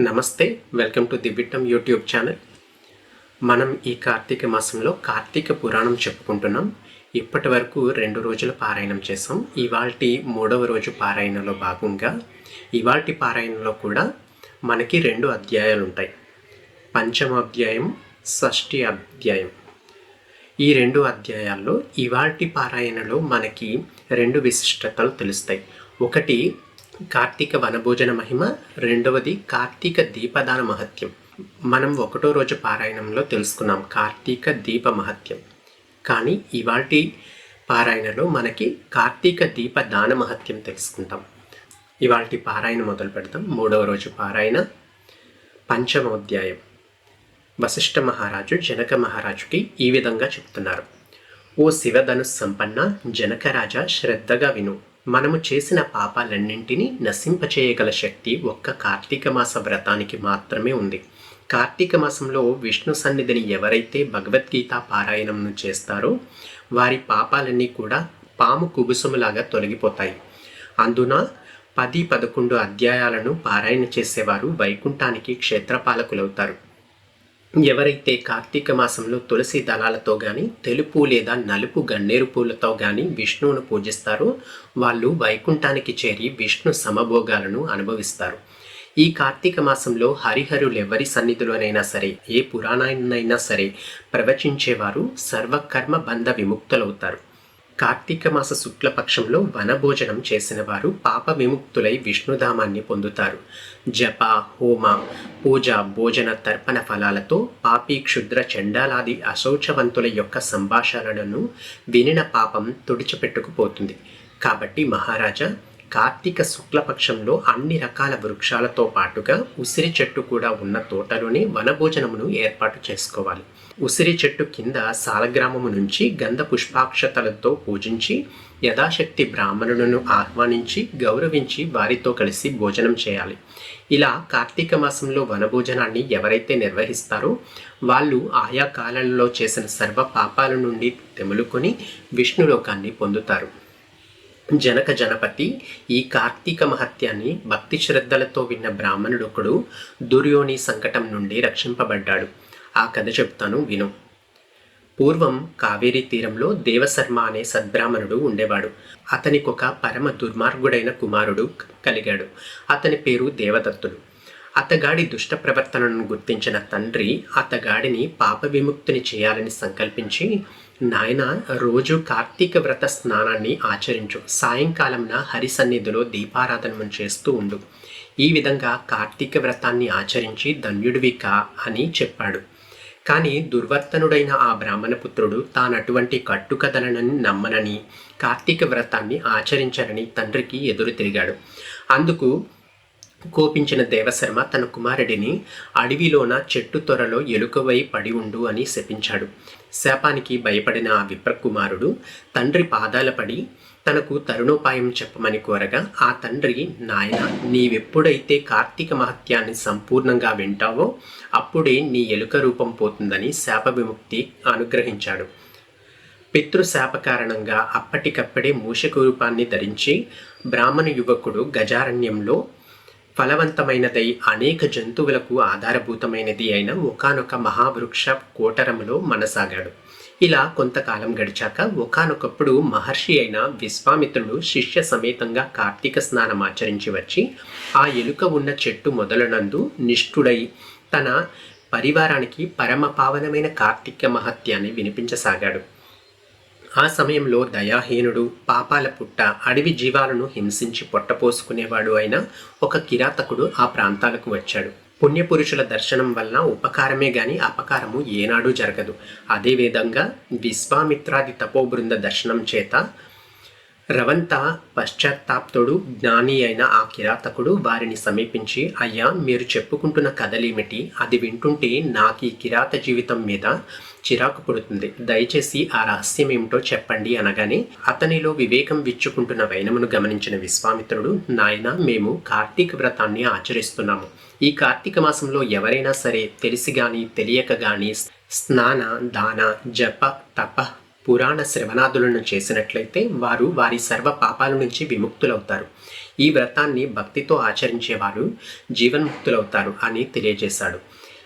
నమస్తే welcome to the విట్టం YouTube channel. మనం ఈ కార్తీక మాసంలో కార్తీక పురాణం చెప్పుకుంటున్నాం. ఇప్పటి వరకు రెండు రోజుల పారాయణం చేసాం ఇవాల్టి మూడవ రోజు పారాయణలో భాగంగా ఇవాల్టి పారాయణలో కూడా మనకి రెండు అధ్యాయాలు ఉంటాయి. పంచమ అధ్యాయం షష్ఠి అధ్యాయం. ఈ రెండు అధ్యాయాల్లో ఇవాల్టి పారాయణలో మనకి రెండు విశిష్టతలు తెలుస్తాయి. ఒకటి కార్తీక వనభోజన మహిమ రెండవది కార్తీక దీపదాన మహత్యం. మనం ఒకటో రోజు పారాయణంలో తెలుసుకున్నాం కార్తీక దీప మహత్యం. కానీ ఇవాటి పారాయణలో మనకి కార్తీక దీప దాన మహత్యం తెలుసుకుంటాం. ఇవాటి పారాయణ మొదలు పెడతాం. మూడవ రోజు పారాయణ. పంచమోధ్యాయం వశిష్ఠ మహారాజు జనక మహారాజుకి ఈ విధంగా చెప్తున్నారు. ఓ శివధను సంపన్న జనకరాజా శ్రద్ధగా విను. మనము చేసిన పాపాలన్నింటినీ నశింపచేయగల శక్తి ఒక్క కార్తీక మాస వ్రతానికి మాత్రమే ఉంది. కార్తీక మాసంలో విష్ణు సన్నిధిని ఎవరైతే భగవద్గీత పారాయణంను చేస్తారో వారి పాపాలన్నీ కూడా పాము కుబుసములాగా తొలగిపోతాయి. అందున పది పదకొండు అధ్యాయాలను పారాయణ చేసేవారు వైకుంఠానికి క్షేత్రపాలకులవుతారు. ఎవరైతే కార్తీక మాసంలో తులసి దళాలతో కానీ తెలుపు లేదా నలుపు గన్నేరు పూలతో కానీ విష్ణువును పూజిస్తారో వాళ్ళు వైకుంఠానికి చేరి విష్ణు సమభోగాలను అనుభవిస్తారు. ఈ కార్తీక మాసంలో హరిహరులు ఎవరి సన్నిధిలోనైనా సరే ఏ పురాణాన్నైనా సరే ప్రవచించేవారు సర్వకర్మ బంధ విముక్తులవుతారు. కార్తీక మాస శుక్లపక్షంలో వనభోజనం చేసిన వారు పాప విముక్తులై విష్ణుధామాన్ని పొందుతారు. జప హోమ పూజ భోజన తర్పణ ఫలాలతో పాపి క్షుద్ర చండాలాది అశౌచవంతుల యొక్క సంభాషణలను వినిన పాపం తుడిచిపెట్టుకుపోతుంది. కాబట్టి మహారాజా కార్తీక శుక్లపక్షంలో అన్ని రకాల వృక్షాలతో పాటుగా ఉసిరి చెట్టు కూడా ఉన్న తోటలోనే వనభోజనమును ఏర్పాటు చేసుకోవాలి. ఉసిరి చెట్టు కింద సాలగ్రామము నుంచి గంధ పుష్పాక్షతలతో పూజించి యథాశక్తి బ్రాహ్మణులను ఆహ్వానించి గౌరవించి వారితో కలిసి భోజనం చేయాలి. ఇలా కార్తీక మాసంలో వనభోజనాన్ని ఎవరైతే నిర్వహిస్తారో వాళ్ళు ఆయా కాలంలో చేసిన సర్వ పాపాల నుండి తెములుకొని విష్ణులోకాన్ని పొందుతారు. జనక జనపతి ఈ కార్తీక మహత్యాన్ని భక్తి శ్రద్ధలతో విన్న బ్రాహ్మణుడొకడు దుర్యోని సంకటం నుండి రక్షింపబడ్డాడు. ఆ కథ చెప్తాను విను. పూర్వం కావేరీ తీరంలో దేవశర్మ అనే సద్బ్రాహ్మణుడు ఉండేవాడు. అతనికొక పరమ దుర్మార్గుడైన కుమారుడు కలిగాడు. అతని పేరు దేవదత్తుడు. అతగాడి దుష్ట ప్రవర్తనను గుర్తించిన తండ్రి అతగాడిని పాప విముక్తిని చేయాలని సంకల్పించి నాయన రోజు కార్తీక వ్రత స్నానాన్ని ఆచరించు. సాయంకాలంన హరి సన్నిధిలో దీపారాధన చేస్తూ ఉండు. ఈ విధంగా కార్తీక వ్రతాన్ని ఆచరించి ధన్యుడివి కా అని చెప్పాడు. కానీ దుర్వర్తనుడైన ఆ బ్రాహ్మణపుత్రుడు తానటువంటి కట్టుకథలను నమ్మనని కార్తీక వ్రతాన్ని ఆచరించనని తండ్రికి ఎదురు తిరిగాడు. అందుకు కోపించిన దేవశర్మ తన కుమారుడిని అడవిలోన చెట్టు త్వరలో ఎలుకవై పడి ఉండు అని శపించాడు. శాపానికి భయపడిన ఆ విప్రకుమారుడు తండ్రి పాదాల పడి తనకు తరుణోపాయం చెప్పమని కోరగా ఆ తండ్రి నాయన నీవెప్పుడైతే కార్తీక మహత్యాన్ని సంపూర్ణంగా వింటావో అప్పుడే నీ ఎలుక రూపం పోతుందని శాప విముక్తి అనుగ్రహించాడు పితృశాప కారణంగా అప్పటికప్పుడే మూషక రూపాన్ని ధరించి బ్రాహ్మణ యువకుడు గజారణ్యంలో ఫలవంతమైనదై అనేక జంతువులకు ఆధారభూతమైనది అయిన ఒకనొక మహావృక్ష కోటరములో మనసాగాడు. ఇలా కొంతకాలం గడిచాక ఒకనొకప్పుడు మహర్షి అయిన విశ్వామిత్రుడు శిష్య సమేతంగా కార్తీక స్నానం ఆచరించి వచ్చి ఆ ఎలుక ఉన్న చెట్టు మొదలనందు నిష్ఠుడై తన పరివారానికి పరమ పావనమైన కార్తీక మహత్యాన్ని వినిపించసాగాడు. ఆ సమయంలో దయాహీనుడు పాపాల పుట్ట అడవి జీవాలను హింసించి పొట్టపోసుకునేవాడు అయిన ఒక కిరాతకుడు ఆ ప్రాంతాలకు వచ్చాడు. పుణ్యపురుషుల దర్శనం వలన ఉపకారమే గాని అపకారము ఏనాడూ జరగదు. అదేవిధంగా విశ్వామిత్రాది తపోబృంద దర్శనం చేత రవంత పశ్చాత్తాప్తుడు జ్ఞాని అయిన ఆ కిరాతకుడు వారిని సమీపించి అయ్యా మీరు చెప్పుకుంటున్న కథలేమిటి? అది వింటుంటే నాకు ఈ కిరాత జీవితం మీద చిరాకు పుడుతుంది. దయచేసి ఆ రహస్యం ఏమిటో చెప్పండి అనగానే అతనిలో వివేకం విచ్చుకుంటున్న వైనమును గమనించిన విశ్వామిత్రుడు నాయన మేము కార్తీక వ్రతాన్ని ఆచరిస్తున్నాము. ఈ కార్తీక మాసంలో ఎవరైనా సరే తెలిసి కానీ తెలియక గాని స్నాన దాన జప తప పురాణ శ్రవణాదులను చేసినట్లయితే వారు వారి సర్వ పాపాల నుంచి విముక్తులవుతారు. ఈ వ్రతాన్ని భక్తితో ఆచరించేవారు జీవన్ముక్తులవుతారు అని తెలియజేశాడు.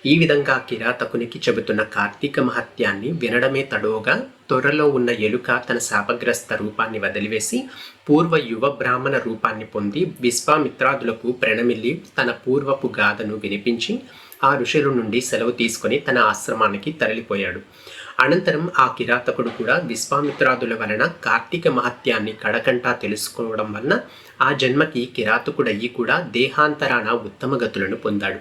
ఈ విధంగా కిరాతకునికి చెబుతున్న కార్తీక మహత్యాన్ని వినడమే తడోగా త్వరలో ఉన్న ఎలుక తన శాపగ్రస్త రూపాన్ని వదిలివేసి పూర్వ యువ బ్రాహ్మణ రూపాన్ని పొంది విశ్వామిత్రాదులకు ప్రణమిల్లి తన పూర్వపు గాథను వినిపించి ఆ ఋషుల నుండి సెలవు తీసుకొని తన ఆశ్రమానికి తరలిపోయాడు. అనంతరం ఆ కిరాతకుడు కూడా విశ్వామిత్రాదుల వలన కార్తీక మహత్యాన్ని కడకంటా తెలుసుకోవడం వలన ఆ జన్మకి కిరాతకుడయ్యి కూడా దేహాంతరాన ఉత్తమ గతులను పొందాడు.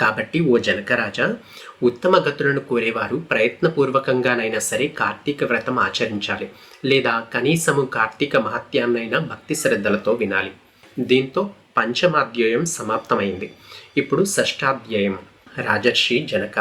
కాబట్టి ఓ జనకరాజా ఉత్తమ గతులను కోరేవారు ప్రయత్నపూర్వకంగానైనా సరే కార్తీక వ్రతం ఆచరించాలి లేదా కనీసము కార్తీక మహత్యాన్నైనా భక్తి శ్రద్ధలతో వినాలి. దీంతో పంచమాధ్యాయం సమాప్తమైంది. ఇప్పుడు షష్టాధ్యాయం. రాజర్షి జనక.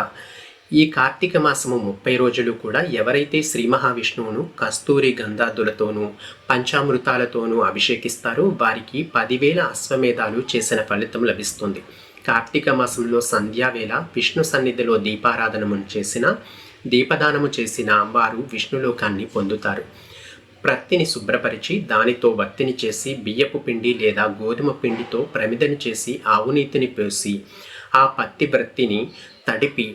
ఈ కార్తీక మాసము ముప్పై రోజులు కూడా ఎవరైతే శ్రీ మహావిష్ణువును కస్తూరి గంధాదులతోనూ పంచామృతాలతోనూ అభిషేకిస్తారో వారికి పదివేల అశ్వమేధాలు చేసిన ఫలితం లభిస్తుంది. కార్తీక మాసంలో సంధ్యావేళ విష్ణు సన్నిధిలో దీపారాధనము చేసిన దీపదానము చేసిన వారు విష్ణులోకాన్ని పొందుతారు. ప్రత్తిని శుభ్రపరిచి దానితో వత్తిని చేసి బియ్యపు పిండి లేదా గోధుమ పిండితో ప్రమిదను చేసి ఆవునీతిని పోసి ఆ పత్తి బ్రత్తిని తడిపి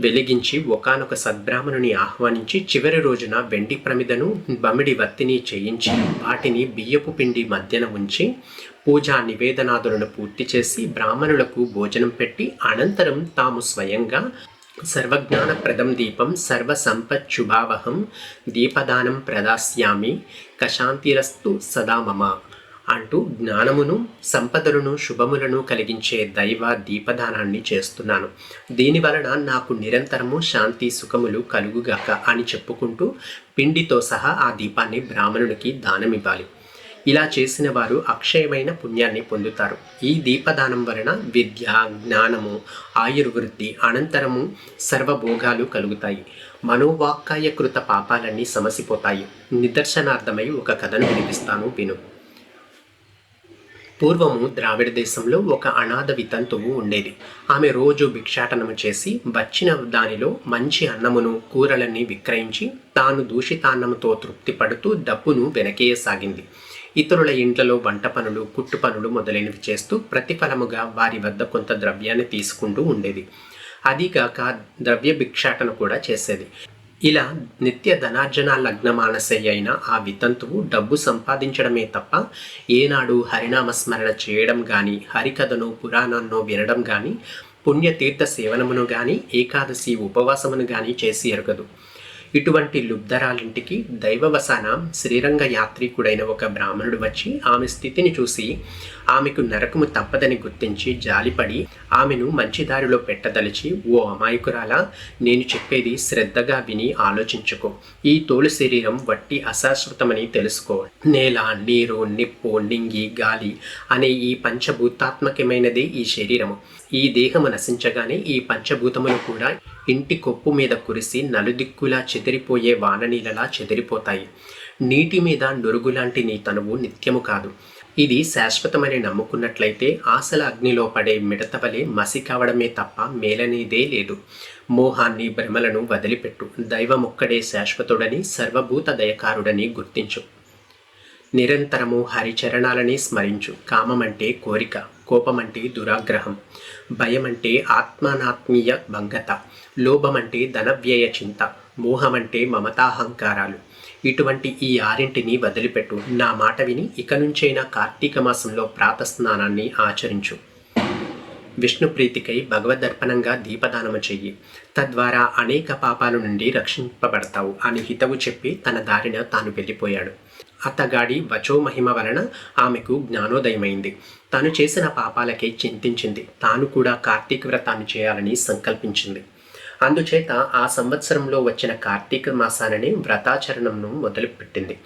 వెలిగించి ఒకనొక సద్బ్రాహ్మణుని ఆహ్వానించి చివరి రోజున వెండి ప్రమిదను బమిడి వత్తిని చేయించి వాటిని బియ్యపు పిండి మధ్యన ఉంచి పూజా నివేదనాదులను పూర్తి చేసి బ్రాహ్మణులకు భోజనం పెట్టి అనంతరం తాము స్వయంగా సర్వజ్ఞానప్రదం దీపం సర్వసంపచ్చుభావహం దీపదానం ప్రదాస్యామి కశాంతిరస్తు సదా మమ. అంటూ జ్ఞానమును సంపదలను శుభములను కలిగించే దైవ దీపదానాన్ని చేస్తున్నాను. దీని వలన నాకు నిరంతరము శాంతి సుఖములు కలుగుగాక అని చెప్పుకుంటూ పిండితో సహా ఆ దీపాన్ని బ్రాహ్మణునికి దానమివ్వాలి. ఇలా చేసిన వారు అక్షయమైన పుణ్యాన్ని పొందుతారు. ఈ దీపదానం వలన విద్య జ్ఞానము ఆయుర్వృద్ధి అనంతరము సర్వభోగాలు కలుగుతాయి. మనోవాక్కాయకృత పాపాలన్నీ సమసిపోతాయి. నిదర్శనార్థమై ఒక కథను వినిపిస్తాను విను. పూర్వము ద్రావిడ దేశంలో ఒక అనాథ వితంతువు ఉండేది. ఆమె రోజు భిక్షాటనము చేసి వచ్చిన దానిలో మంచి అన్నమును కూరలన్నీ విక్రయించి తాను దూషితాన్నముతో తృప్తి పడుతూ డబ్బును వెనకేయసాగింది. ఇతరుల ఇంట్లలో వంట పనులు కుట్టు పనులు మొదలైనవి చేస్తూ ప్రతిఫలముగా వారి వద్ద కొంత ద్రవ్యాన్ని తీసుకుంటూ ఉండేది. అదీగాక ద్రవ్య భిక్షాటన కూడా చేసేది. ఇలా నిత్య ధనార్జన లగ్నమానసయ్య అయిన ఆ వితంతువు డబ్బు సంపాదించడమే తప్ప ఏనాడు హరినామస్మరణ చేయడం కానీ హరికథను పురాణాన్నో వినడం కానీ పుణ్యతీర్థ సేవనమును కానీ ఏకాదశి ఉపవాసమును కానీ చేసి ఎరగదు. ఇటువంటి లుబ్ధరాలింటికి దైవవశాన శ్రీరంగ యాత్రికుడైన ఒక బ్రాహ్మణుడు వచ్చి ఆమె స్థితిని చూసి ఆమెకు నరకము తప్పదని గుర్తించి జాలిపడి ఆమెను మంచి దారిలో పెట్టదలిచి ఓ అమాయకురాలా నేను చెప్పేది శ్రద్ధగా విని ఆలోచించుకో. ఈ తోలు శరీరం వట్టి అశాశ్వతమని తెలుసుకో. నేల నీరు నిప్పు నింగి గాలి అనే ఈ పంచభూతాత్మకమైనది ఈ శరీరము. ఈ దేహము నశించగానే ఈ పంచభూతములు కూడా ఇంటి కొప్పు మీద కురిసి నలుదిక్కులా చెదిరిపోయే వాననీలలా చెదిరిపోతాయి. నీటి మీద నురుగులాంటి నీ తనువు నిత్యము కాదు. ఇది శాశ్వతమని నమ్ముకున్నట్లయితే ఆశల అగ్నిలో పడే మిడతవలే మసి కావడమే తప్ప మేలనేదే లేదు. మోహాన్ని భ్రమలను వదిలిపెట్టు. దైవమొక్కడే శాశ్వతుడని సర్వభూత దయకారుడని గుర్తించు. నిరంతరము హరిచరణాలని స్మరించు. కామమంటే కోరిక. కోపమంటే దురాగ్రహం భయం అంటే ఆత్మానాత్మీయ భంగత లోభమంటే ధనవ్యయ చింత మోహమంటే మమతాహంకారాలు ఇటువంటి ఈ ఆరింటిని వదిలిపెట్టు. నా మాట విని ఇక నుంచైనా కార్తీక మాసంలో ప్రాతస్నానాన్ని ఆచరించు. విష్ణు ప్రీతికై భగవదర్పణంగా దీపదానము చెయ్యి. తద్వారా అనేక పాపాల నుండి రక్షింపబడతావు అని హితవు చెప్పి తన దారిన తాను వెళ్ళిపోయాడు. అత్తగాడి వచో మహిమ వలన ఆమెకు జ్ఞానోదయమైంది. తాను చేసిన పాపాలకే చింతించింది. తాను కూడా కార్తీక వ్రతాన్ని చేయాలని సంకల్పించింది. అందుచేత ఆ సంవత్సరంలో వచ్చిన కార్తీక మాసానని వ్రతాచరణంను మొదలుపెట్టింది.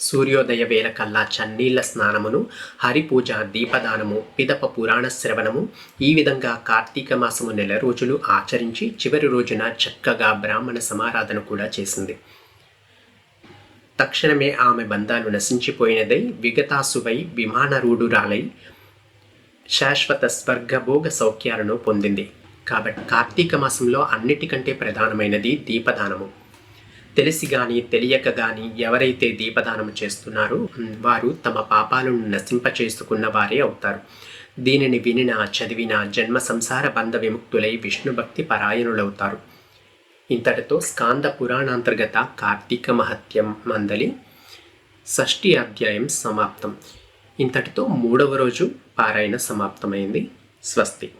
సూర్యోదయ వేళ కల్లా చన్నీళ్ళ స్నానమును హరిపూజ దీపదానము పిదప పురాణ శ్రవణము ఈ విధంగా కార్తీక మాసము నెల రోజులు ఆచరించి చివరి రోజున చక్కగా బ్రాహ్మణ సమారాధన కూడా చేసింది. తక్షణమే ఆమె బంధాలు నశించిపోయినదై విగతాసువై విమానరూఢురాలై శాశ్వత స్వర్గభోగ సౌఖ్యాలను పొందింది. కాబట్టి కార్తీక మాసంలో అన్నిటికంటే ప్రధానమైనది దీపదానము. తెలిసి గాని తెలియక గాని ఎవరైతే దీపదానం చేస్తున్నారో వారు తమ పాపాలను నశింపచేసుకున్న వారే అవుతారు. దీనిని వినిన చదివిన జన్మ సంసార బంధ విముక్తులై విష్ణు భక్తి పరాయణులవుతారు. ఇంతటితో స్కాంద పురాణాంతర్గత కార్తీక మహత్యం మందలి షష్ఠి అధ్యాయం సమాప్తం. ఇంతటితో మూడవ రోజు పారాయణ సమాప్తమైంది. స్వస్తి.